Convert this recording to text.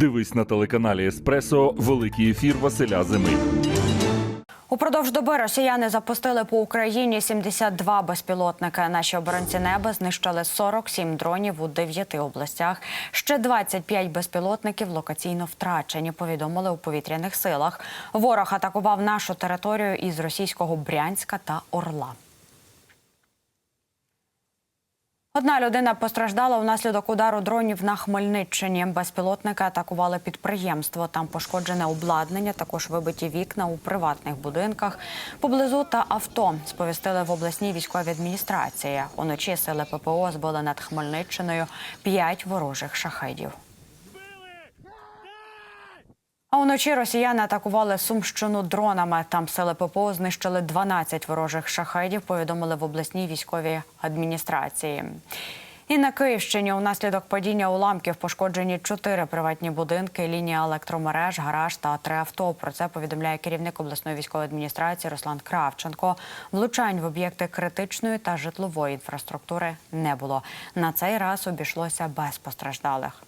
Дивись на телеканалі Еспресо Великий ефір Василя Зими. Упродовж доби росіяни запустили по Україні 72 безпілотники. Наші оборонці неба знищили 47 дронів у 9 областях. Ще 25 безпілотників локаційно втрачені. Повідомили у повітряних силах. Ворог атакував нашу територію із російського Брянська та Орла. Одна людина постраждала внаслідок удару дронів на Хмельниччині. Безпілотники атакували підприємство. Там пошкоджене обладнання, також вибиті вікна у приватних будинках поблизу та авто. Сповістили в обласній військовій адміністрації. Уночі сили ППО збили над Хмельниччиною п'ять ворожих шахедів. А уночі росіяни атакували Сумщину дронами. Там сили ППО знищили 12 ворожих шахедів, повідомили в обласній військовій адміністрації. І на Київщині унаслідок падіння уламків пошкоджені чотири приватні будинки, лінія електромереж, гараж та три авто. Про це повідомляє керівник обласної військової адміністрації Руслан Кравченко. Влучань в об'єкти критичної та житлової інфраструктури не було. На цей раз обійшлося без постраждалих.